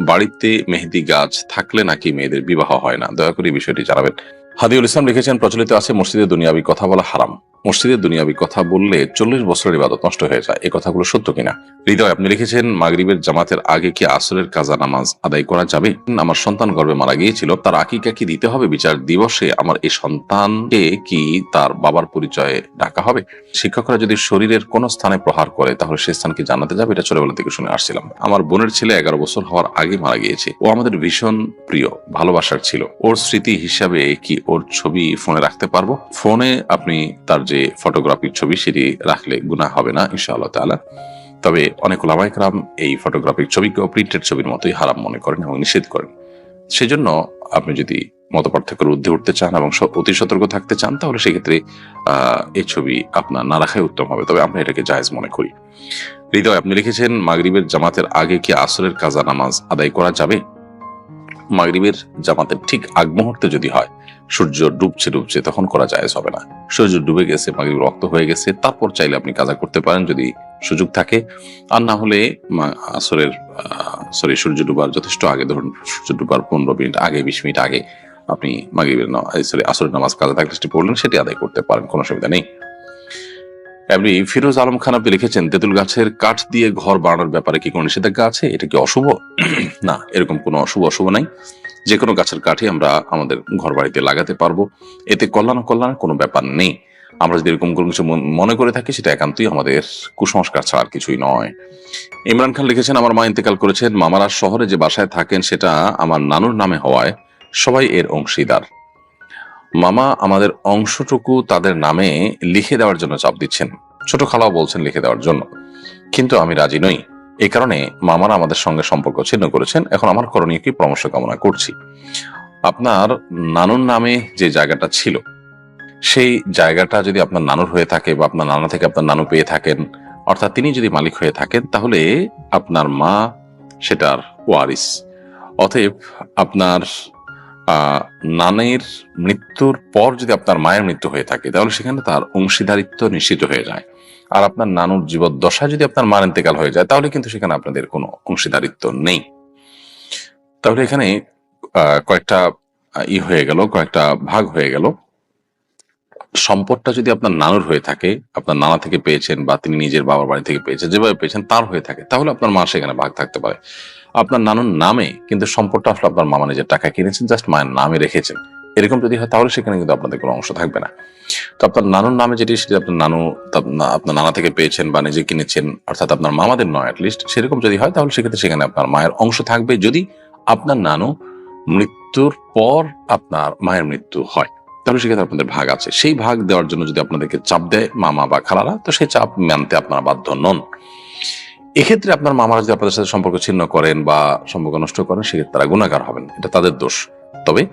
বাড়িতে মেহেদি গাছ থাকলে নাকি মেয়েদের বিবাহ হয় না? দয়া করে বিষয়টি জানাবেন। হাদিউল ইসলাম লিখেছেন, প্রচলিত আছে মসজিদে দুনিয়াবি কথা বলা হারাম। মসজিদে দুনিয়াবি কথা বললে চল্লিশ বছরের ইবাদত নষ্ট হয়ে যায়। এই কথাগুলো সত্য কিনা? হৃদয়, আপনি লিখেছেন, মাগরিবের জামাতের আগে কি আসরের কাজা নামাজ আদায় করা যাবে? আমার সন্তান গর্ভে মারা গিয়েছিল, তার আকিকা কি দিতে হবে বিচার দিবসে? আমার এই সন্তানকে কি তার বাবার পরিচয়ে ডাকা হবে? শিক্ষকরা যদি শরীরের কোন স্থানে প্রহার করে, তাহলে সে স্থান কি জানাতে যাবে? এটা ছোটবেলা থেকে শুনে আসছিলাম। আমার বোনের ছেলে এগারো বছর হওয়ার আগে মারা গিয়েছে। ও আমাদের ভীষণ প্রিয়, ভালোবাসার ছিল। ওর স্মৃতি হিসাবে কি ওর ছবি ফোনে রাখতে পারব? ফোনে আপনি তার যে ফটোগ্রাফির ছবি সেটি রাখলে গুণা হবে না, ইনশাআল্লাহ তাআলা। তবে অনেক ওলামাইকরাম এই ফটোগ্রাফিক ছবিকেও প্রিন্টেড ছবির মতোই হারাম মনে করেন এবং নিষেধ করেন। সেজন্য আপনি যদি মত পার্থক্যের ঊর্ধ্বে উঠতে চান এবং অতি সতর্ক থাকতে চান, তাহলে সেক্ষেত্রে, আহ, এই ছবি আপনার না রাখাই উত্তম হবে। তবে আমরা এটাকে জায়েজ মনে করি। হৃদয়, আপনি লিখেছেন, মাগরিবের জামাতের আগে কি আসরের কাজা নামাজ আদায় করা যাবে? মাগরিবের জামাতের ঠিক আগ মুহূর্তে যদি হয়, সূর্য ডুবছে ডুবছে, তখন করা জায়েজ হবে না। সূর্য ডুবে গেছে, মাগরিব রক্ত হয়ে গেছে, তারপর চাইলে আপনি কাজা করতে পারেন যদি সুযোগ থাকে। আর না হলে আসরের সরি সূর্য ডুবার, যথেষ্ট আগে, ধরুন সূর্য ডুবার পনেরো মিনিট আগে, বিশ মিনিট আগে আপনি মাগরিবের সরি আসরের নামাজ কাজা থাকলে সেটি পড়লেন, সেটি আদায় করতে পারেন, কোনো অসুবিধা নেই। এমনি ফিরোজ আলম খান আপনি লিখেছেন, তেঁতুল গাছের কাঠ দিয়ে ঘর বানানোর ব্যাপারে কি কোনো নিষেধাজ্ঞা আছে? এটা কি অশুভ? না, এরকম কোনো অশুভ অশুভ নাই। যে কোনো গাছের কাঠই আমরা আমাদের ঘর বাড়িতে লাগাতে পারব। এতে কল্যাণ কল্যাণের কোনো ব্যাপার নেই। আমরা যদি এরকম কোনো কিছু মন- মনে করে থাকি, সেটা একান্তই আমাদের কুসংস্কার ছাড়া আর কিছুই নয়। ইমরান খান লিখেছেন, আমার মা ইন্তেকাল করেছেন। মামারা শহরে যে বাসায় থাকেন, সেটা আমার নানুর নামে হওয়ায় সবাই এর অংশীদার। মামা আমাদের অংশটুকু তাদের নামে লিখে দেওয়ার জন্য চাপ দিচ্ছেন। ছোট খালাও বলছেন লিখে দেওয়ার জন্য। কিন্তু আমি রাজি নই। এই কারণে মামারা আমাদের সঙ্গে সম্পর্ক ছিন্ন করেছেন। এখন আমার করণীয় কি? পরামর্শ কামনা করছি। আপনার নানুর নামে যে জায়গাটা ছিল, সেই জায়গাটা যদি আপনার নানুর হয়ে থাকে বা আপনার নানা থেকে আপনার নানু পেয়ে থাকেন, অর্থাৎ তিনি যদি মালিক হয়ে থাকেন, তাহলে আপনার মা সেটার ওয়ারিস। অতএব আপনার নানের মৃত্যুর পর যদি আপনার মায়ের মৃত্যু হয়ে থাকে, তাহলে সেখানে তার অংশীদারিত্ব নিশ্চিত হয়ে যায়। আর আপনার নানুর জীবদ্দশা যদি আপনার মার ইন্তেকাল হয়ে যায়, তাহলে কিন্তু সেখানে আপনাদের কোনো অংশীদারিত্ব নেই। তাহলে এখানে কয়েকটা ই হয়ে গেল, কয়েকটা ভাগ হয়ে গেল। সম্পদটা যদি আপনার নানুর হয়ে থাকে, আপনার নানা থেকে পেয়েছেন বা তিনি নিজের বাবার বাড়ি থেকে পেয়েছেন, যেভাবে পেয়েছেন তার হয়ে থাকে, তাহলে আপনার মা সেখানে ভাগ থাকতে পারে। আপনার নানুর নামে কিন্তু সম্পদটা আসলে আপনার মামা নিজের টাকা কিনেছেন জাস্ট মায়ের নামে রেখেছেন। এরকম যদি হয় তাহলে সেখানে কিন্তু আপনাদের কোনো অংশ থাকবে না। তো আপনার নানুর নামে যেটি, সেটি আপনার নানু আপনার নানা থেকে পেয়েছেন বা নিজে কিনেছেন, অর্থাৎ আপনার মামাদের নয় অ্যাটলিস্ট সেরকম যদি হয় তাহলে সেক্ষেত্রে সেখানে আপনার মায়ের অংশ থাকবে যদি আপনার নানু মৃত্যুর পর আপনার মায়ের মৃত্যু হয়। তাহলে সেক্ষেত্রে আপনাদের ভাগ আছে। সেই ভাগ দেওয়ার জন্য যদি আপনাদেরকে চাপ দেয় মামা বা খালারা, তো সেই চাপ মানতে আপনারা বাধ্য নন। এক্ষেত্রে আপনার মামারা যদি আপনাদের সাথে সম্পর্ক ছিন্ন করেন বা সম্পর্ক নষ্ট করেন, সেক্ষেত্রে তারা গুণাগার হবেন। এটা তাদের দোষ। তবে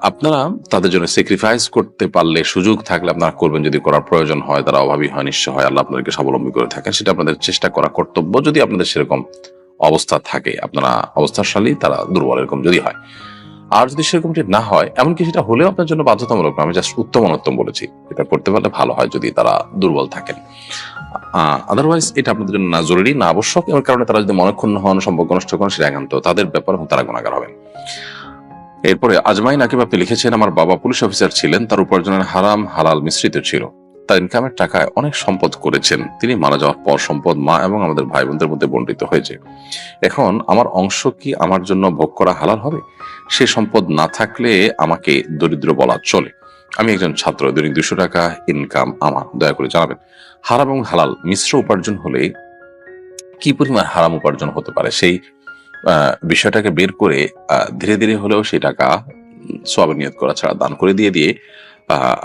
আপনারা তাদের জন্য স্যাক্রিফাইস করতে পারলে, সুযোগ থাকলে আপনারা করবেন যদি করার প্রয়োজন হয়, তারা অভাবী হয়, নিশ্চয় হয়, আল্লাহ আপনাদেরকে স্বাবলম্বী করে থাকেন। সেটা আপনাদের চেষ্টা করা কর্তব্য যদি আপনাদের সেরকম অবস্থা থাকে। আপনারা অবস্থাশালী তারা দুর্বল এরকম যদি হয়। আর যদি সেরকমটি না হয়, এমনকি সেটা হলেও আপনার জন্য বাধ্যতামূলক আমি জাস্ট উত্তম অনুত্তম বলেছি। এটা করতে পারলে ভালো হয় যদি তারা দুর্বল থাকেন। আদারওয়াইজ এটা আপনাদের জন্য না জরুরি, না আবশ্যক। এর কারণে তারা যদি মনক্ষুণ্ণ হন, সম্পর্ক নষ্ট করেন সেটা একান্ত তাদের ব্যাপার তারা গুণাগার হবেন। এরপরে আজমাই নাকিব আপনি লিখেছেন, আমার বাবা পুলিশ অফিসার ছিলেন, তার উপার্জনের হারাম, হালাল মিশ্রিত ছিল। তার ইনকামের টাকায় অনেক সম্পদ করেছেন। তিনি মারা যাওয়ার পর সম্পদ মা এবং আমাদের ভাই বোনদের মধ্যে বন্টিত হয়েছে। এখন আমার অংশ কি আমার জন্য ভোগ করা হালাল হবে? সে সম্পদ না থাকলে আমাকে দরিদ্র বলা চলে। আমি একজন ছাত্র, দৈনিক দুশো টাকা ইনকাম আমার, দয়া করে জানাবেন। হারাম এবং হালাল মিশ্র উপার্জন হলে কি পরিমাণ হারাম উপার্জন হতে পারে? সেই বিষয়টাকে বের করে ধীরে ধীরে হলেও সেই টাকা সবে নিয়ত করা ছাড়া দান করে দিয়ে দিয়ে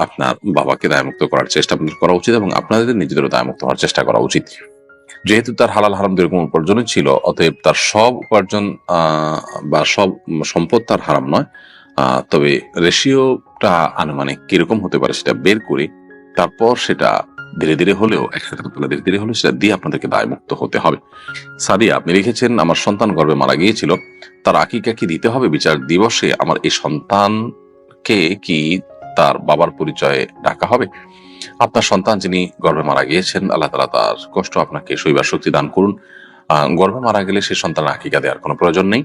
আপনার বাবাকে দায়মুক্ত করার চেষ্টা আপনাদের করা উচিত এবং আপনাদের নিজেদেরও দায়মুক্ত হওয়ার চেষ্টা করা উচিত। যেহেতু তার হালাল হারাম যেরকম উপার্জনই ছিল, অতএব তার সব উপার্জন বা সব সম্পদ তার হারাম নয়। তবে তবে রেশিওটা আনুমানিক কীরকম হতে পারে সেটা বের করে, তারপর সেটা ধীরে ধীরে হলেও, একসাথে ধীরে ধীরে হলেও সেটা দিয়ে আপনাদেরকে দায়মুক্ত হতে হবে। সাদিয়া, আপনি লিখেছেন, আমার সন্তান গর্ভে মারা গিয়েছিল, তার আকিকা কি দিতে হবে বিচার দিবসে? আমার এই সন্তানকে কি তার বাবার পরিচয়ে ডাকা হবে? আপনার সন্তান যিনি গর্ভে মারা গিয়েছেন, আল্লাহ তালা তার কষ্ট আপনাকে শৈবার শক্তি দান করুন। গর্ভে মারা গেলে সে সন্তান আকিকা দেওয়ার কোনো প্রয়োজন নেই।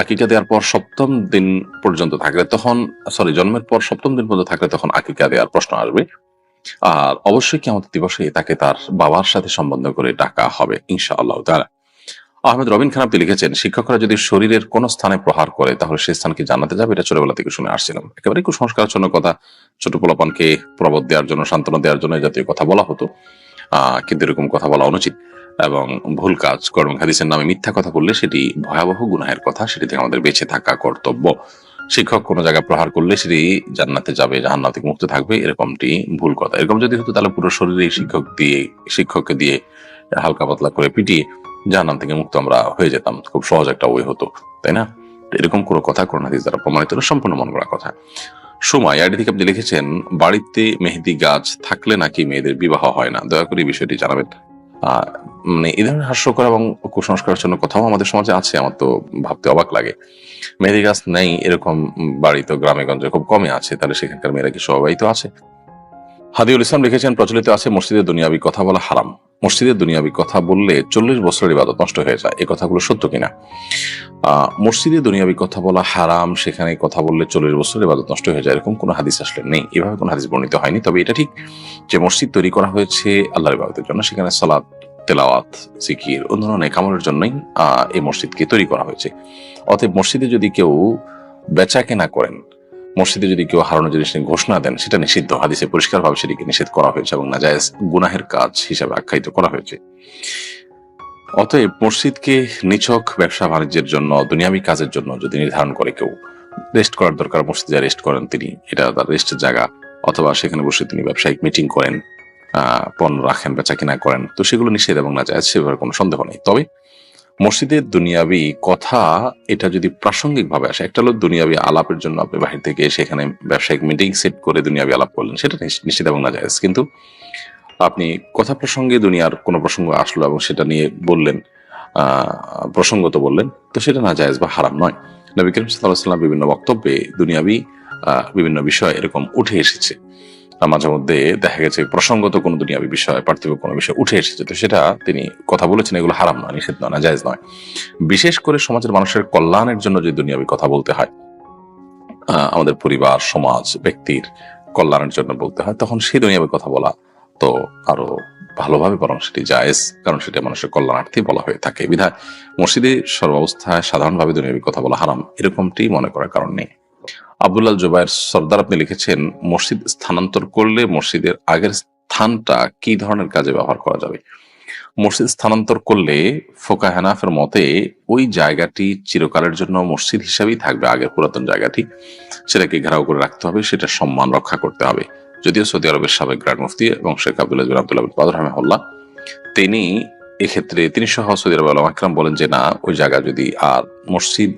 আকিকা দেওয়ার পর সপ্তম দিন পর্যন্ত থাকলে তখন সরি জন্মের পর সপ্তম দিন পর্যন্ত থাকলে তখন আকিকা দেওয়ার প্রশ্ন আসবে। আর অবশ্যই কেমন দিবসে তাকে তার বাবার সাথে সম্বন্ধ করে ডাকা হবে, ইনশাআল্লাহ তারা আহমেদ রবিন খান আপনি লিখেছেন, শিক্ষকরা যদি শরীরের কোন স্থানে প্রহার করে, তাহলে সে স্থানকে জানাতে যাবে, এটা ছোটবেলা থেকে শুনে আসছিলাম। একেবারে কুসংস্কার কথা, ছোট পোলাপানকে প্রবোধ দেওয়ার জন্য, সান্ত্বনা দেওয়ার জন্য জাতীয় কথা বলা হতো। কিন্তু এরকম কথা বলা অনুচিত। এবং ভুল কাজ, কর্ম, হাদিসের নামে মিথ্যা কথা বললে সেটি ভয়াবহ গুনাহের কথা, সেটি থেকে আমাদের বেঁচে থাকা কর্তব্য। শিক্ষক কোনো জায়গায় প্রহার করলে সেটি জান্নাতে যাবে জাহান্নাম থেকে মুক্ত থাকবে, এরকমটি ভুল কথা। এরকম যদি হতো তাহলে পুরো শরীরে শিক্ষক দিয়ে, শিক্ষককে দিয়ে হালকা পাতলা করে পিটিয়ে জাহান্নাম থেকে মুক্ত আমরা হয়ে যেতাম। খুব সহজ একটা ওয়ে হতো, তাই না? এরকম কোনো কথা কোরআন হাদিস দ্বারা প্রমাণিত সম্পূর্ণ মন করা কথা। সময়, আইডি আপনি লিখেছেন, বাড়িতে মেহেদি গাছ থাকলে নাকি মেয়েদের বিবাহ হয় না? দয়া করে বিষয়টি জানাবেন। মানে এই ধরনের হাস্যকর এবং কুসংস্কারের জন্য কথাও আমাদের সমাজে আছে, আমার তো ভাবতে অবাক লাগে। মেহেদি গাছ নেই, এরকম বাড়ি তো গ্রামে গঞ্জে খুব কমই আছে, তাহলে সেখানকার মেয়েরা কি সবাই তো আছে? হাদিউল ইসলাম লিখেছেন, প্রচলিত আছে মসজিদে দুনিয়াবি কথা বলা হারাম। মসজিদে দুনিয়াবি কথা বললে চল্লিশ বছরের ইবাদত নষ্ট হয়ে যায়। এই কথাগুলো সত্য কিনা? মসজিদে দুনিয়াবি কথা বলা হারাম, সেখানে কথা বললে চল্লিশ বছরের ইবাদত নষ্ট হয়ে যায়, এরকম কোনো হাদিস আসলে নেই। এভাবে কোনো হাদিস বর্ণিত হয়নি। তবে এটা ঠিক যে মসজিদ তৈরি করা হয়েছে আল্লাহর ইবাদতের জন্য, সেখানে সালাদ তেলাওয়াত, জিকির ধরনের নেকামলের জন্যই এই মসজিদকে তৈরি করা হয়েছে। অতএব মসজিদে যদি কেউ বেচা কেনা করেন মসজিদে যদি কেউ হারানো জিনিস নিয়ে ঘোষণা দেন, সেটা নিষিদ্ধ। হাদিসে পরিষ্কারভাবে সেটিকে নিষেধ করা হয়েছে এবং নাজায়েজ গুনাহের কাজ হিসাবে আখ্যায়িত করা হয়েছে। অতএব মসজিদকে নিছক ব্যবসা বাণিজ্যের জন্য, দুনিয়াবী কাজের জন্য যদি নির্ধারণ করে কেউ, রেস্ট করার দরকার, মসজিদে রেস্ট করেন তিনি, এটা তার রেস্টের জায়গা, অথবা সেখানে বসে তিনি ব্যবসায়িক মিটিং করেন, আহ, পণ্য রাখেন বেচা কিনা করেন, তো সেগুলো নিষেধ এবং না যায় সেভাবে কোনো সন্দেহ নেই। তবে মসজিদের দুনিয়াবি কথা, এটা যদি প্রাসঙ্গিক ভাবে আসে, একটা হলো দুনিয়াবি আলাপের জন্য আপনি বাহির থেকে সেখানে ব্যবসায়িক মিটিং সেট করে দুনিয়াবি আলাপ করলেন, সেটা নিশ- নিষেধ এবং না যায় কিন্তু আপনি কথা প্রসঙ্গে দুনিয়ার কোনো প্রসঙ্গ আসলো এবং সেটা নিয়ে বললেন প্রসঙ্গত বললেন, তো সেটা না জায়েজ বা হারাম নয়। নবী করিম সাল্লাহ সাল্লাম বিভিন্ন বক্তব্যে দুনিয়াবি বিভিন্ন বিষয় এরকম উঠে এসেছে। মাঝে মধ্যে দেখা গেছে প্রসঙ্গত কোনো দুনিয়াবি বিষয়, পার্থিব কোনো বিষয় উঠে এসেছে। তো সেটা তিনি কথা বলেছেন, এগুলো হারাম নয়, নিষেধ নয় না জায়েজ নয়। বিশেষ করে সমাজের মানুষের কল্যাণের জন্য যে দুনিয়াবি কথা বলতে হয় আমাদের পরিবার, সমাজ, ব্যক্তির কল্যাণের জন্য বলতে হয়, তখন সেই দুনিয়াবি কথা বলা তো আরও ভালোভাবে বরং সেটি জায়েজ, কারণ সেটা মানুষের কল্যাণার্থে বলা হয়ে থাকে। বিধায় মসজিদে সর্বাবস্থায় সাধারণভাবে দুনিয়াবি কথা বলা হারাম, এরকমটি মনে করার কারণ নেই। আব্দুল্লাহ জুবাইর সর্দার আপনি লিখেছেন, মসজিদ স্থানান্তর করলে মসজিদের আগের স্থানটা কি ধরনের কাজে ব্যবহার করা যাবে? মসজিদ স্থানান্তর করলে ফোকা হেনাফের মতে ওই জায়গাটি চিরকালের জন্য মসজিদ হিসাবেই থাকবে, আগের পুরাতন জায়গাটি। সেটাকে ঘেরাও করে রাখতে হবে, সেটা সম্মান রক্ষা করতে হবে। যদিও সৌদি আরবের সাবেক গ্র্যান্ড মুফতি এবং শেখ আব্দুল্লাহ আব্দুল্লাহ বাদর রহমাহুল্লাহ, তিনি এক্ষেত্রে, তিনি সহ সৌদি আরব আলম আকরাম বলেন যে না, ওই জায়গা যদি আর মসজিদ